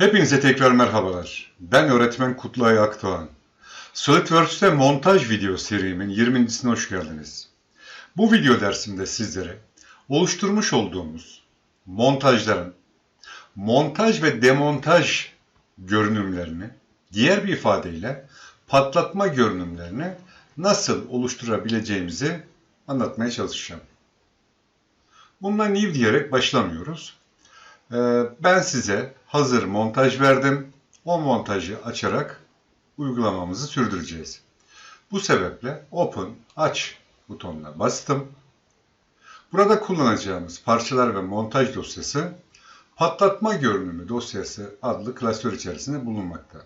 Hepinize tekrar merhabalar. Ben öğretmen Kutlay Akdoğan. SolidWorks'te montaj video serimin 20.sine hoş geldiniz. Bu video dersimde sizlere oluşturmuş olduğumuz montajların montaj ve demontaj görünümlerini, diğer bir ifadeyle patlatma görünümlerini nasıl oluşturabileceğimizi anlatmaya çalışacağım. Bununla new diyerek başlamıyoruz. Ee, Ben size hazır montaj verdim. O montajı açarak uygulamamızı sürdüreceğiz. Bu sebeple Open, aç butonuna bastım. Burada kullanacağımız parçalar ve montaj dosyası patlatma görünümü dosyası adlı klasör içerisinde bulunmakta.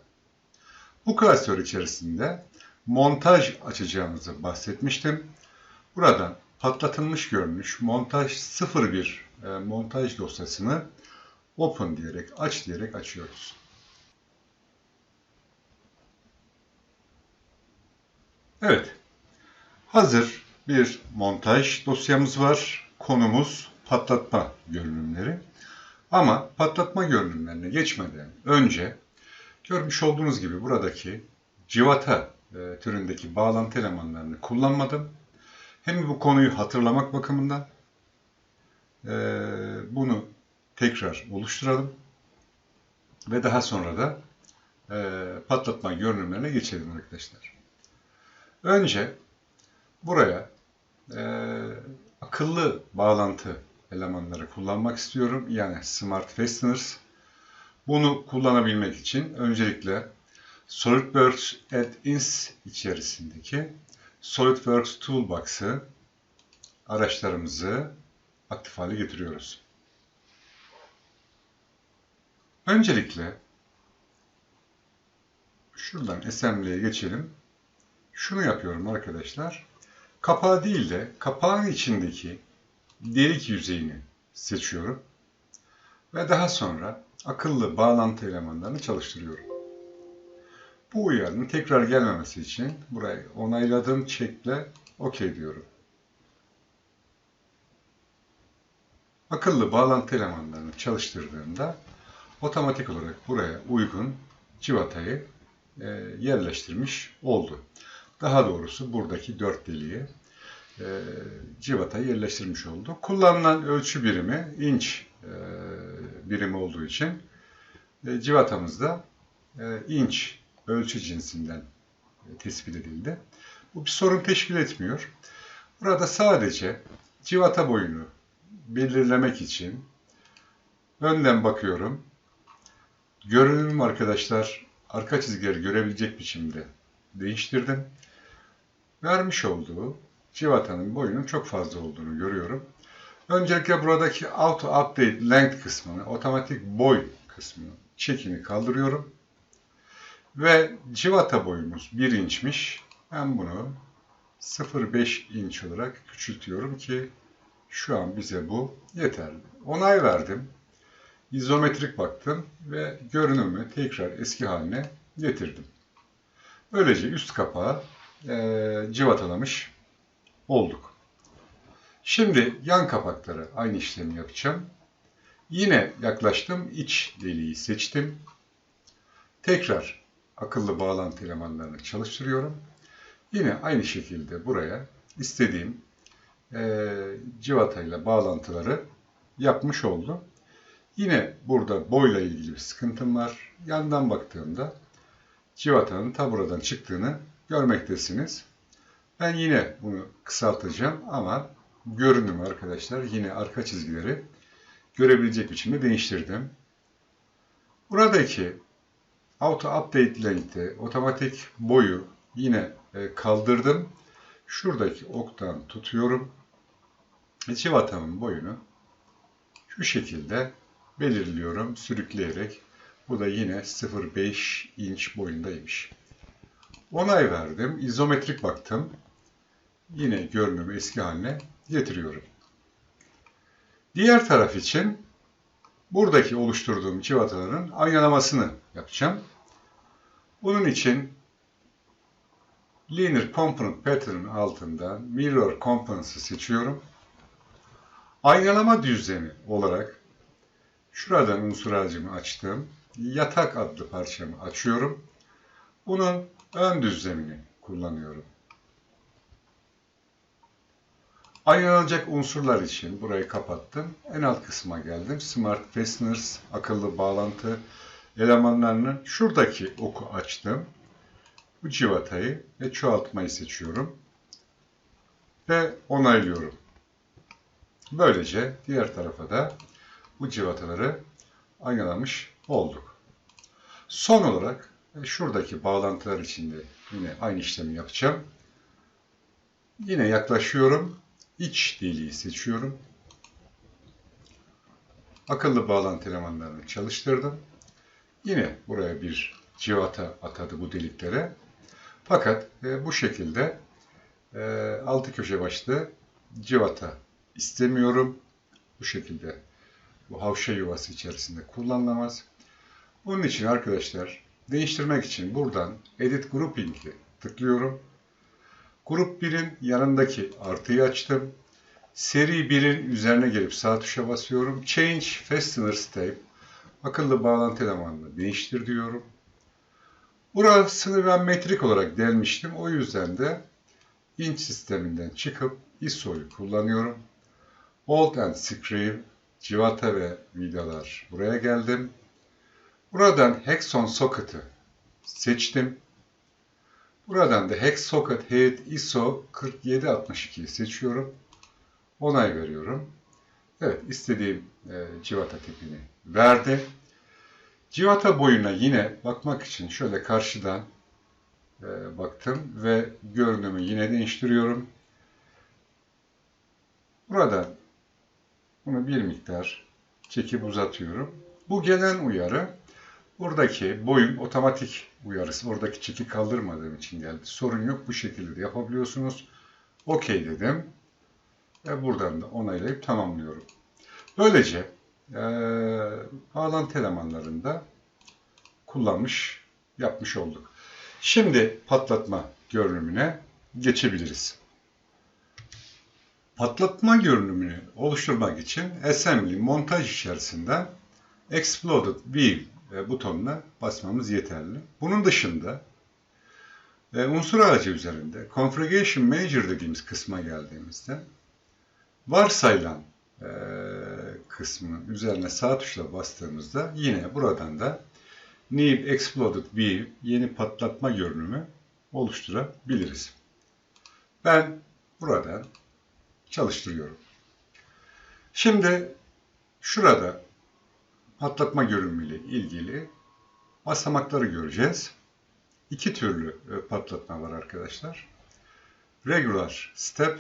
Bu klasör içerisinde montaj açacağımızı bahsetmiştim. Buradan patlatılmış görünüş montaj 01 e, montaj dosyasını open diyerek aç diyerek açıyoruz. Evet. Hazır bir montaj dosyamız var. Konumuz patlatma görünümleri. Ama patlatma görünümlerine geçmeden önce görmüş olduğunuz gibi buradaki civata e, türündeki bağlantı elemanlarını kullanmadım. Hem bu konuyu hatırlamak bakımından e, bunu tekrar oluşturalım ve daha sonra da e, patlatma görünümlerine geçelim arkadaşlar. Önce buraya e, akıllı bağlantı elemanları kullanmak istiyorum. Yani Smart Fasteners. Bunu kullanabilmek için öncelikle SolidWorks Add-ins içerisindeki SolidWorks Toolbox'ı araçlarımızı aktif hale getiriyoruz. Öncelikle şuradan assembly'ye geçelim. Şunu yapıyorum arkadaşlar. Kapağı değil de kapağın içindeki delik yüzeyini seçiyorum. Ve daha sonra akıllı bağlantı elemanlarını çalıştırıyorum. Bu uyarının tekrar gelmemesi için burayı onayladım çekle OK diyorum. Akıllı bağlantı elemanlarını çalıştırdığımda otomatik olarak buraya uygun civatayı e, yerleştirmiş oldu. Daha doğrusu buradaki dört deliğe e, civatayı yerleştirmiş oldu. Kullanılan ölçü birimi inç e, birimi olduğu için e, civatamızda e, inç ölçü cinsinden e, tespit edildi. Bu bir sorun teşkil etmiyor. Burada sadece civata boyunu belirlemek için önden bakıyorum. Görünüm arkadaşlar arka çizgileri görebilecek biçimde değiştirdim. Vermiş olduğu civatanın boyunun çok fazla olduğunu görüyorum. Öncelikle buradaki Auto Update Length kısmını, otomatik boy kısmını, çekini kaldırıyorum. Ve civata boyumuz 1 inçmiş. Ben bunu 0.5 inç olarak küçültüyorum ki şu an bize bu yeterli. Onay verdim. İzometrik baktım ve görünümü tekrar eski haline getirdim. Böylece üst kapağı e, civatalamış olduk. Şimdi yan kapakları aynı işlemi yapacağım. Yine yaklaştım. iç deliği seçtim. Tekrar akıllı bağlantı elemanlarını çalıştırıyorum. Yine aynı şekilde buraya istediğim e, civatayla bağlantıları yapmış oldum. Yine burada boyla ilgili bir sıkıntım var. Yandan baktığımda civatanın ta buradan çıktığını görmektesiniz. Ben yine bunu kısaltacağım ama görünümü arkadaşlar yine arka çizgileri görebilecek biçimde değiştirdim. Buradaki Auto Update Length'i otomatik boyu yine e, kaldırdım. Şuradaki oktan tutuyorum. Civatamın boyunu şu şekilde belirliyorum sürükleyerek. Bu da yine 0.5 inç boyundaymış. Onay verdim. İzometrik baktım. Yine görünümü eski haline getiriyorum. Diğer taraf için buradaki oluşturduğum civataların aynalamasını yapacağım. Bunun için Linear Component Pattern altından Mirror Components'ı seçiyorum. Aynalama düzlemi olarak şuradan unsur ağacımı açtım. yatak adlı parçamı açıyorum. Bunun ön düzlemini kullanıyorum. Ayrılacak unsurlar için burayı kapattım. En alt kısma geldim. Smart Fasteners, akıllı bağlantı elemanlarını şuradaki oku açtım. Bu civatayı ve çoğaltmayı seçiyorum. Ve onaylıyorum. Böylece diğer tarafa da bu civataları aynalamış olduk. Son olarak şuradaki bağlantılar içinde yine aynı işlemi yapacağım. Yine yaklaşıyorum. İç deliği seçiyorum. Akıllı bağlantı elemanlarını çalıştırdım. Yine buraya bir civata atadı bu deliklere. Fakat e, bu şekilde e, altı köşe başlı civata istemiyorum. Bu şekilde bu havşa yuvası içerisinde kullanılamaz. Bunun için arkadaşlar değiştirmek için buradan Edit Grouping'i tıklıyorum. Grup 1'in yanındaki artıyı açtım. Seri 1'in üzerine gelip sağ tuşa basıyorum. Change Fastener Tape akıllı bağlantı elemanını değiştir diyorum. Burasını ben metrik olarak delmiştim. O yüzden de inç sisteminden çıkıp ISO'yu kullanıyorum. Bolt and Screw, civata ve vidalar buraya geldim. Buradan Hexon Socket'ı seçtim. Buradan da Hex Socket Head ISO 4762'yi seçiyorum. Onay veriyorum. Evet istediğim e, civata tipini verdi. Civata boyuna yine bakmak için şöyle karşıdan e, baktım ve görünümü yine değiştiriyorum. Buradan bir miktar çekip uzatıyorum. Bu gelen uyarı buradaki boyun otomatik uyarısı. Oradaki çeki kaldırmadığım için geldi. Sorun yok. Bu şekilde de yapabiliyorsunuz. OK dedim. Ve buradan da onaylayıp tamamlıyorum. Böylece e, bağlantı elemanlarında kullanmış, yapmış olduk. Şimdi patlatma görünümüne geçebiliriz. Patlatma görünümünü oluşturmak için Assembly montaj içerisinde Exploded Wheel butonuna basmamız yeterli. Bunun dışında e, unsur ağacı üzerinde Configuration Manager dediğimiz kısma geldiğimizde varsayılan e, kısmının üzerine sağ tuşla bastığımızda yine buradan da New Exploded View yeni patlatma görünümü oluşturabiliriz. Ben buradan çalıştırıyorum. Şimdi şurada patlatma görünümüyle ilgili basamakları göreceğiz. İki türlü e, patlatma var arkadaşlar. Regular step,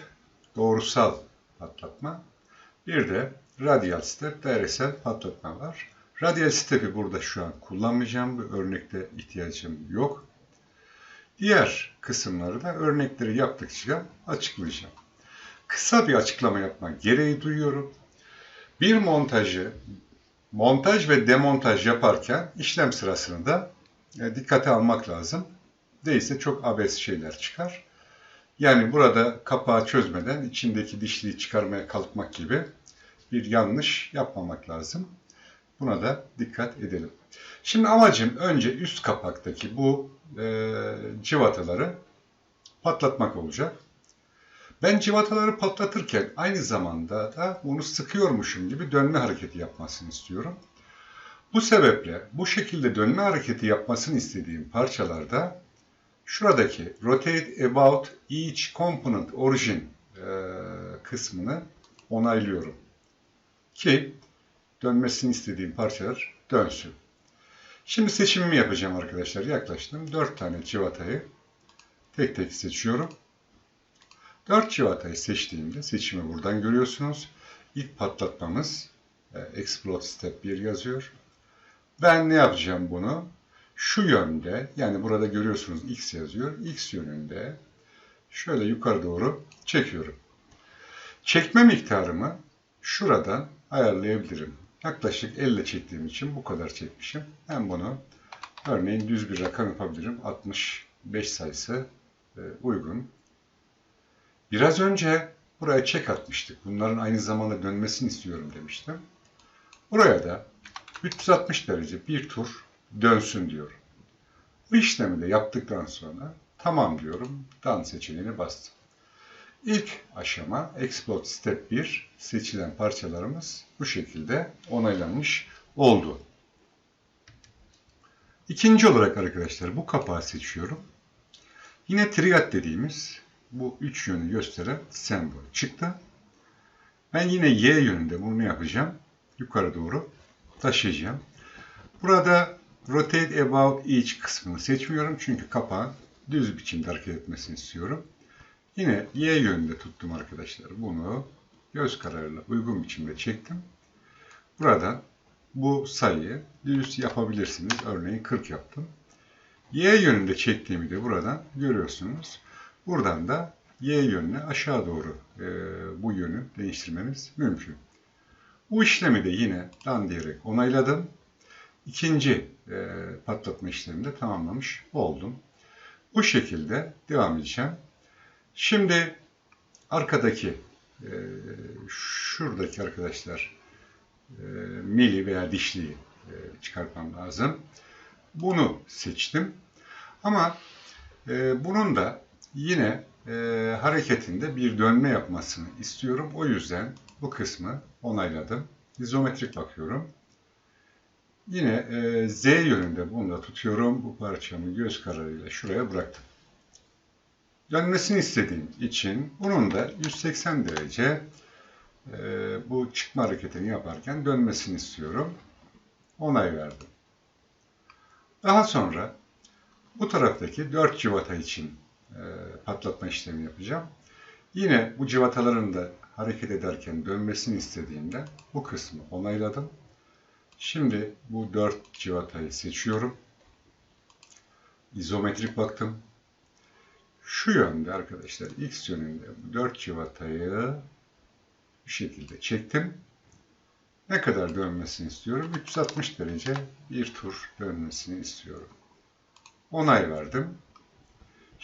doğrusal patlatma. Bir de radial step, dairesel patlatma var. Radial step'i burada şu an kullanmayacağım. Bu örnekte ihtiyacım yok. Diğer kısımları da örnekleri yaptıkça açıklayacağım. Kısa bir açıklama yapmak gereği duyuyorum. Bir montajı montaj ve demontaj yaparken işlem sırasında e, dikkate almak lazım. Değilse çok abes şeyler çıkar. Yani burada kapağı çözmeden içindeki dişliği çıkarmaya kalkmak gibi bir yanlış yapmamak lazım. Buna da dikkat edelim. Şimdi amacım önce üst kapaktaki bu e, civataları patlatmak olacak. Ben civataları patlatırken aynı zamanda da bunu sıkıyormuşum gibi dönme hareketi yapmasını istiyorum. Bu sebeple bu şekilde dönme hareketi yapmasını istediğim parçalarda şuradaki Rotate About Each Component Origin e, kısmını onaylıyorum. Ki dönmesini istediğim parçalar dönsün. Şimdi seçimimi yapacağım arkadaşlar. Yaklaştım. 4 tane civatayı tek tek seçiyorum. 4 civatayı seçtiğimde seçimi buradan görüyorsunuz. İlk patlatmamız e, Explode Step 1 yazıyor. Ben ne yapacağım bunu? Şu yönde yani burada görüyorsunuz X yazıyor. X yönünde şöyle yukarı doğru çekiyorum. Çekme miktarımı şuradan ayarlayabilirim. Yaklaşık elle çektiğim için bu kadar çekmişim. Ben bunu örneğin düz bir rakam yapabilirim. 65 sayısı e, uygun. Biraz önce buraya çek atmıştık. Bunların aynı zamanda dönmesini istiyorum demiştim. Buraya da 360 derece bir tur dönsün diyorum. Bu işlemi de yaptıktan sonra tamam diyorum. Done seçeneğine bastım. İlk aşama Explode Step 1 seçilen parçalarımız bu şekilde onaylanmış oldu. İkinci olarak arkadaşlar bu kapağı seçiyorum. Yine triad dediğimiz bu üç yönü gösteren sembol çıktı. Ben yine Y yönünde bunu ne yapacağım? Yukarı doğru taşıyacağım. Burada Rotate About Each kısmını seçmiyorum çünkü kapağın düz biçimde hareket etmesini istiyorum. Yine Y yönünde tuttum arkadaşlar. Bunu göz kararıyla uygun biçimde çektim. Buradan bu sayıyı düz yapabilirsiniz. Örneğin 40 yaptım. Y yönünde çektiğimi de buradan görüyorsunuz. Buradan da Y yönüne aşağı doğru e, bu yönü değiştirmemiz mümkün. Bu işlemi de yine dan diyerek onayladım. İkinci e, patlatma işlemini de tamamlamış oldum. Bu şekilde devam edeceğim. Şimdi arkadaki e, şuradaki arkadaşlar e, mili veya dişliyi e, çıkartmam lazım. Bunu seçtim. Ama e, bunun da yine e, hareketinde bir dönme yapmasını istiyorum. O yüzden bu kısmı onayladım. İzometrik bakıyorum. Yine e, Z yönünde bunu da tutuyorum. Bu parçamı göz kararıyla şuraya bıraktım. Dönmesini istediğim için bunun da 180 derece e, bu çıkma hareketini yaparken dönmesini istiyorum. Onay verdim. Daha sonra bu taraftaki 4 civata için patlatma işlemi yapacağım. Yine bu civataların da hareket ederken dönmesini istediğimde bu kısmı onayladım. Şimdi bu 4 civatayı seçiyorum. İzometrik baktım. Şu yönde arkadaşlar x yönünde bu 4 civatayı bu şekilde çektim. Ne kadar dönmesini istiyorum? 360 derece bir tur dönmesini istiyorum. Onay verdim.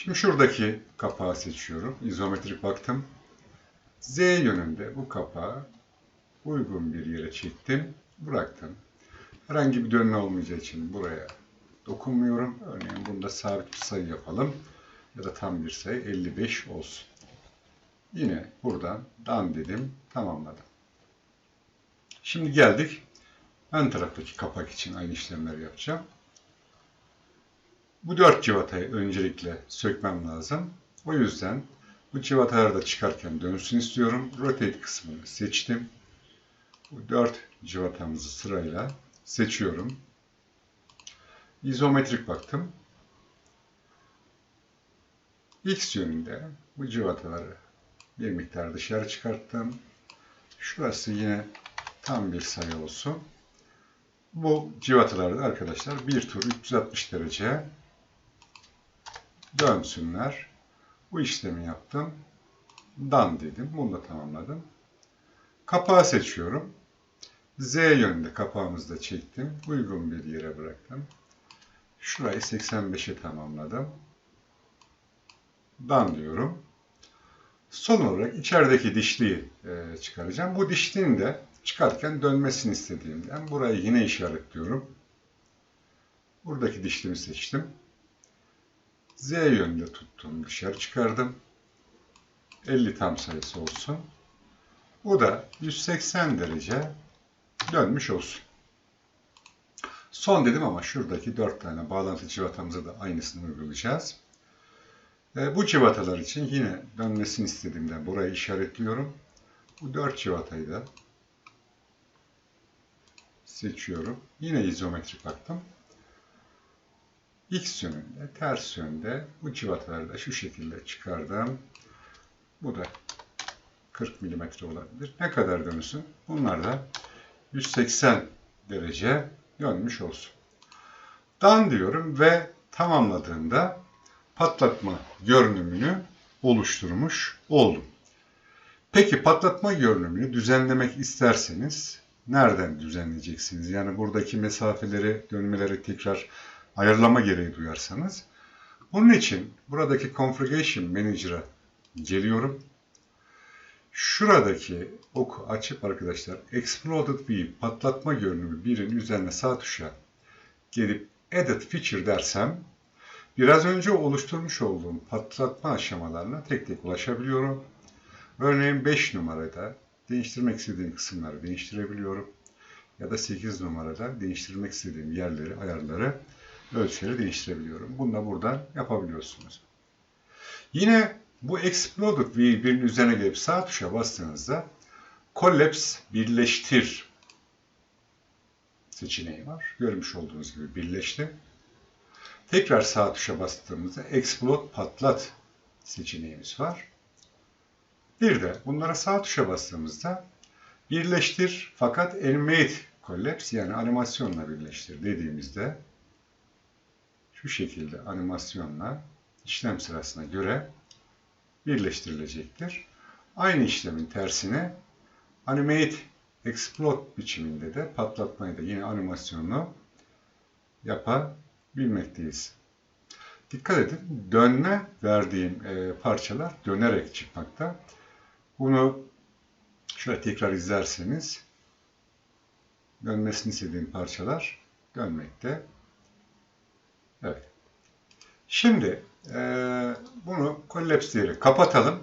Şimdi şuradaki kapağı seçiyorum. İzometrik baktım. Z yönünde bu kapağı uygun bir yere çektim. Bıraktım. Herhangi bir dönme olmayacağı için buraya dokunmuyorum. Örneğin bunda sabit bir sayı yapalım. Ya da tam bir sayı 55 olsun. Yine buradan dan dedim. Tamamladım. Şimdi geldik. Ön taraftaki kapak için aynı işlemleri yapacağım. Bu dört civatayı öncelikle sökmem lazım. O yüzden bu civataları da çıkarken dönsün istiyorum. Rotate kısmını seçtim. Bu dört civatamızı sırayla seçiyorum. İzometrik baktım. X yönünde bu civataları bir miktar dışarı çıkarttım. Şurası yine tam bir sayı olsun. Bu civataları da arkadaşlar bir tur 360 derece dönsünler. Bu işlemi yaptım. Dan dedim. Bunu da tamamladım. Kapağı seçiyorum. Z yönünde kapağımızı da çektim. Uygun bir yere bıraktım. Şurayı 85'e tamamladım. Dan diyorum. Son olarak içerideki dişliyi e, çıkaracağım. Bu dişliğin de çıkarken dönmesini istediğimden burayı yine işaretliyorum. Buradaki dişlimi seçtim. Z yönünde tuttum. Dışarı çıkardım. 50 tam sayısı olsun. Bu da 180 derece dönmüş olsun. Son dedim ama şuradaki 4 tane bağlantı civatamıza da aynısını uygulayacağız. E, bu civatalar için yine dönmesini istediğimden burayı işaretliyorum. Bu 4 civatayı da seçiyorum. Yine izometrik baktım. X yönünde, ters yönde bu civataları da şu şekilde çıkardım. Bu da 40 mm olabilir. Ne kadar dönsün? Bunlar da 180 derece dönmüş olsun. Dan diyorum ve tamamladığımda patlatma görünümünü oluşturmuş oldum. Peki patlatma görünümünü düzenlemek isterseniz nereden düzenleyeceksiniz? Yani buradaki mesafeleri, dönmeleri tekrar ayarlama gereği duyarsanız. Bunun için buradaki Configuration Manager'a geliyorum. Şuradaki oku açıp arkadaşlar Exploded View patlatma görünümü birin üzerine sağ tuşa gelip Edit Feature dersem biraz önce oluşturmuş olduğum patlatma aşamalarına tek tek ulaşabiliyorum. Örneğin 5 numarada değiştirmek istediğim kısımları değiştirebiliyorum. Ya da 8 numarada değiştirmek istediğim yerleri, ayarları, ölçüleri değiştirebiliyorum. Bunu da buradan yapabiliyorsunuz. Yine bu Exploded V1'in üzerine gelip sağ tuşa bastığınızda Collapse birleştir seçeneği var. Görmüş olduğunuz gibi birleşti. Tekrar sağ tuşa bastığımızda Explode patlat seçeneğimiz var. Bir de bunlara sağ tuşa bastığımızda birleştir fakat animate collapse yani animasyonla birleştir dediğimizde şu şekilde animasyonla işlem sırasına göre birleştirilecektir. Aynı işlemin tersine animate explode biçiminde de patlatmayı da yine animasyonlu yapabilmekteyiz. Dikkat edin dönme verdiğim e, parçalar dönerek çıkmakta. Bunu şöyle tekrar izlerseniz dönmesini istediğim parçalar dönmekte. Evet. Şimdi e, bunu collapse diyerek kapatalım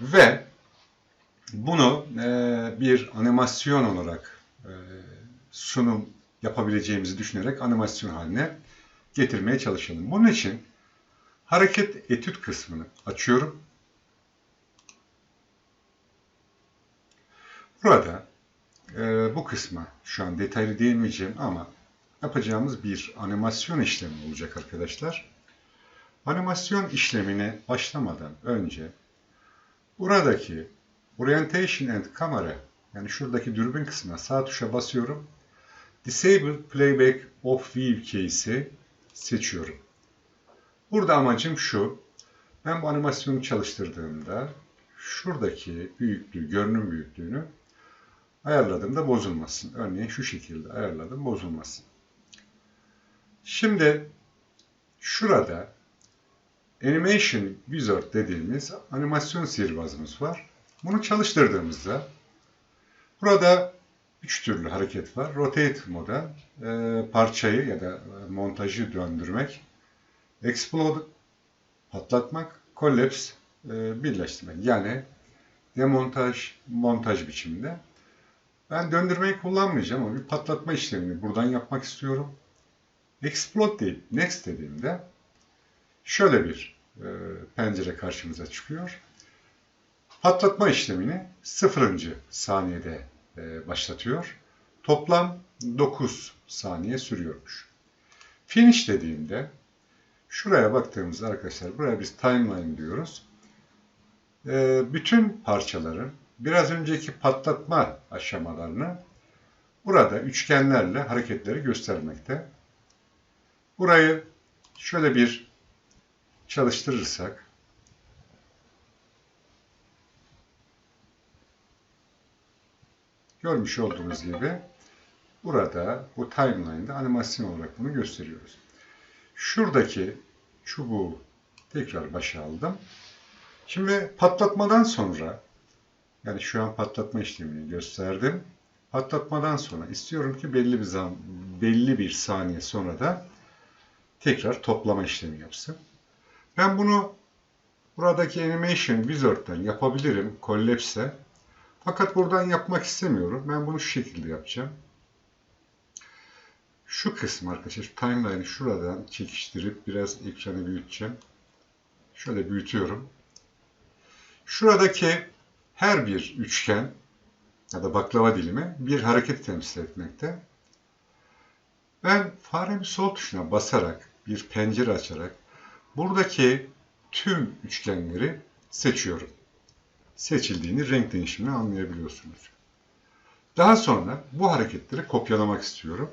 ve bunu e, bir animasyon olarak e, sunum yapabileceğimizi düşünerek animasyon haline getirmeye çalışalım. Bunun için hareket etüt kısmını açıyorum. Burada e, bu kısma şu an detaylı değinmeyeceğim ama yapacağımız bir animasyon işlemi olacak arkadaşlar. Animasyon işlemine başlamadan önce buradaki Orientation and Camera yani şuradaki dürbün kısmına sağ tuşa basıyorum. Disable Playback of View Case'i seçiyorum. Burada amacım şu. Ben bu animasyonu çalıştırdığımda şuradaki büyüklüğü, görünüm büyüklüğünü ayarladığımda bozulmasın. Örneğin şu şekilde ayarladım bozulmasın. Şimdi şurada Animation Wizard dediğimiz animasyon sihirbazımız var. Bunu çalıştırdığımızda burada üç türlü hareket var. Rotate moda e, parçayı ya da montajı döndürmek, explode patlatmak, collapse e, birleştirmek. Yani demontaj, montaj biçiminde. Ben döndürmeyi kullanmayacağım ama bir patlatma işlemini buradan yapmak istiyorum. Explode deyip next dediğimde şöyle bir e, pencere karşımıza çıkıyor. Patlatma işlemini sıfırıncı saniyede e, başlatıyor. Toplam 9 saniye sürüyormuş. Finish dediğimde şuraya baktığımızda arkadaşlar buraya biz timeline diyoruz. E, bütün parçaların biraz önceki patlatma aşamalarını burada üçgenlerle hareketleri göstermekte. Burayı şöyle bir çalıştırırsak görmüş olduğunuz gibi burada bu timeline'da animasyon olarak bunu gösteriyoruz. Şuradaki çubuğu tekrar başa aldım. Şimdi patlatmadan sonra yani şu an patlatma işlemini gösterdim. Patlatmadan sonra istiyorum ki belli bir zaman, belli bir saniye sonra da tekrar toplama işlemi yapsın. Ben bunu buradaki Animation Wizard'dan yapabilirim Collapse'le. Fakat buradan yapmak istemiyorum. Ben bunu şu şekilde yapacağım. Şu kısmı arkadaşlar, timeline'ı şuradan çekiştirip biraz ekranı büyüteceğim. Şöyle büyütüyorum. Şuradaki her bir üçgen ya da baklava dilimi bir hareket temsil etmekte. Ben faremin sol tuşuna basarak, bir pencere açarak buradaki tüm üçgenleri seçiyorum. Seçildiğini renk değişimini anlayabiliyorsunuz. Daha sonra bu hareketleri kopyalamak istiyorum.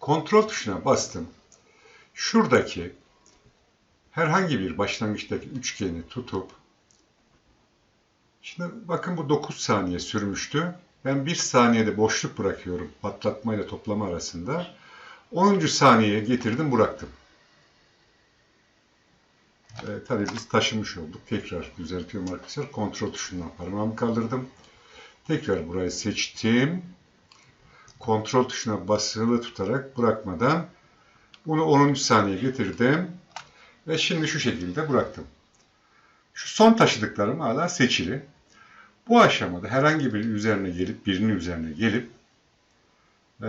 Kontrol tuşuna bastım. Şuradaki herhangi bir başlangıçtaki üçgeni tutup Şimdi bakın bu 9 saniye sürmüştü. Ben 1 saniyede boşluk bırakıyorum patlatma ile toplama arasında. 10. saniyeye getirdim bıraktım. E, tabii biz taşımış olduk. Tekrar düzeltiyorum arkadaşlar. Kontrol tuşundan parmağımı kaldırdım. Tekrar burayı seçtim. Kontrol tuşuna basılı tutarak bırakmadan Bunu 10. saniye getirdim. Ve şimdi şu şekilde bıraktım. Şu son taşıdıklarım hala seçili. Bu aşamada herhangi bir üzerine gelip, birinin üzerine gelip e,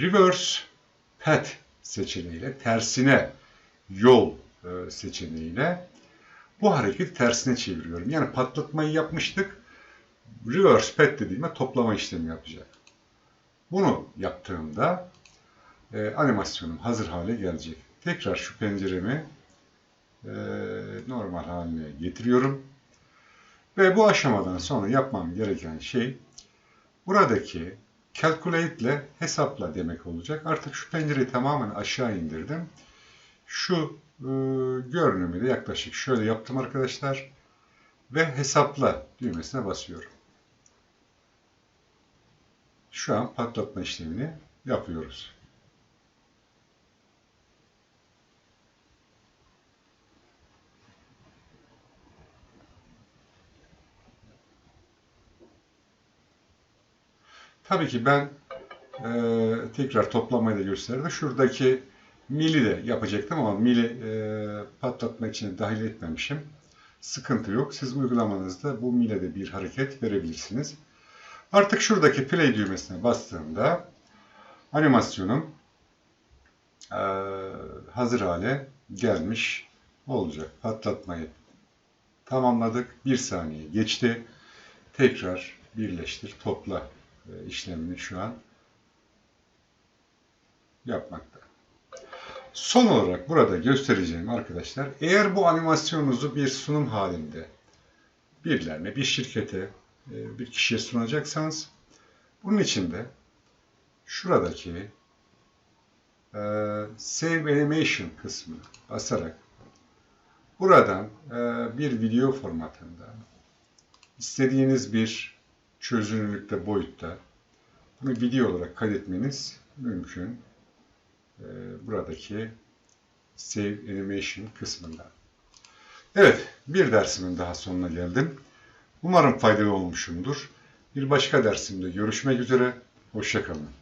reverse path seçeneğiyle, tersine yol e, seçeneğiyle bu hareketi tersine çeviriyorum. Yani patlatmayı yapmıştık. Reverse path dediğimde toplama işlemi yapacak. Bunu yaptığımda e, animasyonum hazır hale gelecek. Tekrar şu penceremi e, normal haline getiriyorum. Ve bu aşamadan sonra yapmam gereken şey buradaki calculate ile hesapla demek olacak. Artık şu pencereyi tamamen aşağı indirdim. Şu e, görünümü de yaklaşık şöyle yaptım arkadaşlar. Ve hesapla düğmesine basıyorum. Şu an patlatma işlemini yapıyoruz. Tabii ki ben e, tekrar toplamayı da gösterdim. Şuradaki mili de yapacaktım ama mili e, patlatmak için dahil etmemişim. Sıkıntı yok. Siz uygulamanızda bu mile de bir hareket verebilirsiniz. Artık şuradaki play düğmesine bastığımda animasyonum e, hazır hale gelmiş olacak. Patlatmayı tamamladık. Bir saniye geçti. Tekrar birleştir, topla işlemini şu an yapmakta. Son olarak burada göstereceğim arkadaşlar, eğer bu animasyonunuzu bir sunum halinde birilerine, bir şirkete, e, bir kişiye sunacaksanız, bunun için de şuradaki e, Save Animation kısmını basarak buradan e, bir video formatında istediğiniz bir çözünürlükte, boyutta bunu video olarak kaydetmeniz mümkün. Ee, buradaki Save Animation kısmında. Evet, bir dersimin daha sonuna geldim. Umarım faydalı olmuşumdur. Bir başka dersimde görüşmek üzere. Hoşçakalın.